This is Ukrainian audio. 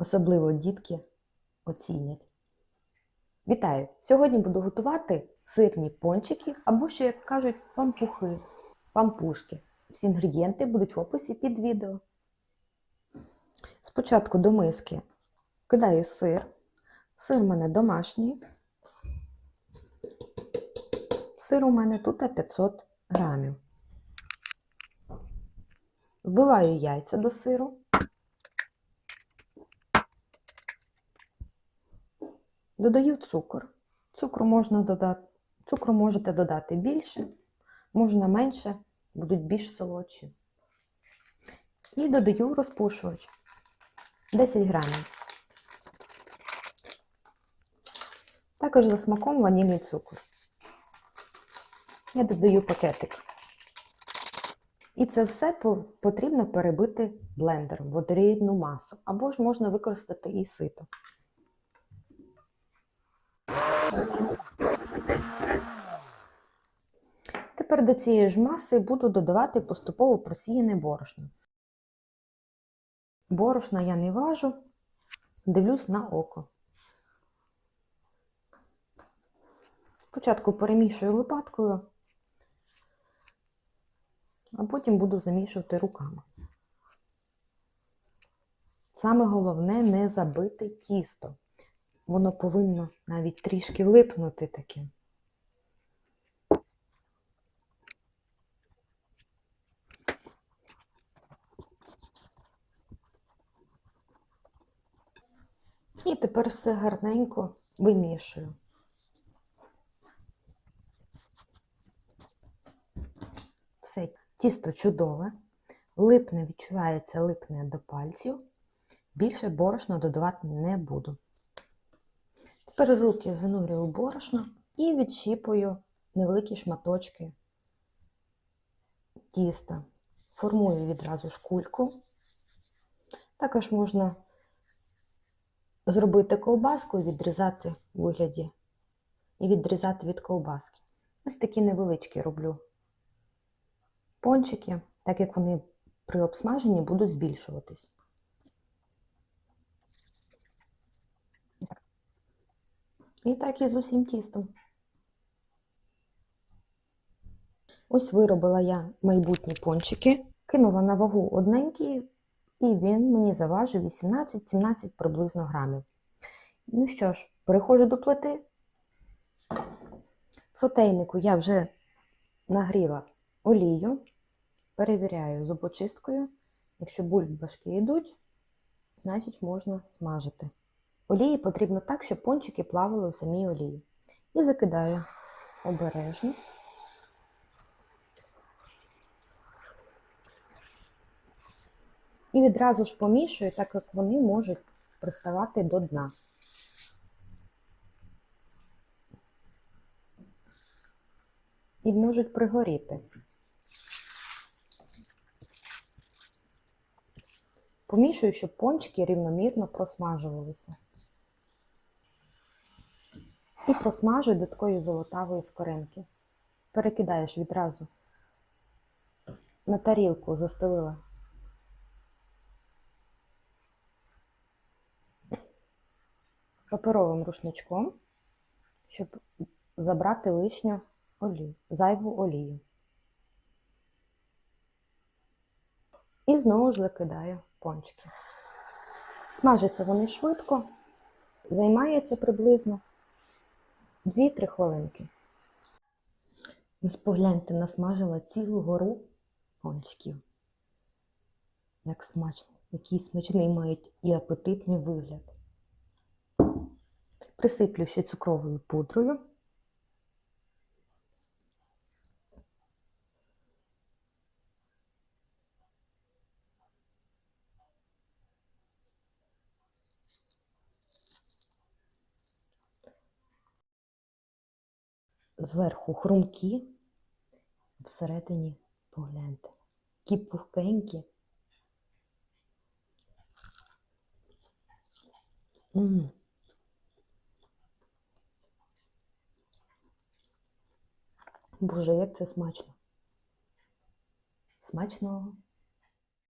Особливо дітки оцінять. Вітаю! Сьогодні буду готувати сирні пончики або ще, як кажуть, пампухи, пампушки. Всі інгредієнти будуть в описі під відео. Спочатку до миски кидаю сир. Сир у мене домашній. Сир у мене тут 500 грамів. Вбиваю яйця до сиру. Додаю цукор. Цукру можна додати, цукру можете додати більше, можна менше, будуть більш солодші. І додаю розпушувач 10 грамів. Також за смаком ванільний цукор. Я додаю пакетик. І це все потрібно перебити блендером в водорідну масу, або ж можна використати і сито. Тепер до цієї ж маси буду додавати поступово просіяне борошно. Борошна я не важу, дивлюсь на око. Спочатку перемішую лопаткою, а потім буду замішувати руками. Саме головне не забити тісто. Воно повинно навіть трішки липнути таким. І тепер все гарненько вимішую. Все, тісто чудове, липне, відчувається, липне до пальців. Більше борошна додавати не буду. Тепер руки занурюю в борошно і відщіпую невеликі шматочки тіста. Формую відразу шкульку. Також можна зробити ковбаску і відрізати в вигляді, і відрізати від ковбаски. Ось такі невеличкі роблю пончики, так як вони при обсмаженні будуть збільшуватись. І так і з усім тістом. Ось виробила я майбутні пончики, кинула на вагу одненький, і він мені заважив 18-17 приблизно грамів. Ну що ж, переходжу до плити. В сотейнику я вже нагріла олію, перевіряю зубочисткою. Якщо бульбашки йдуть, значить можна смажити. Олії потрібно так, щоб пончики плавали у самій олії. І закидаю обережно. І відразу ж помішую, так як вони можуть приставати до дна. І можуть пригоріти. Помішую, щоб пончики рівномірно просмажувалися. І просмажую до такої золотавої скоринки. Перекидаєш відразу на тарілку застелила паперовим рушничком, щоб забрати лишню олію, зайву олію. І знову ж закидаю пончики. Смажаться вони швидко, займається приблизно 2-3 хвилинки. Ось погляньте, насмажила цілу гору пончиків. Як смачно, який смачний мають і апетитний вигляд. Присиплю ще цукровою пудрою. Зверху хрумкі, всередині погляньте, такі пухкенькі. М -м. Боже, як це смачно. Смачного!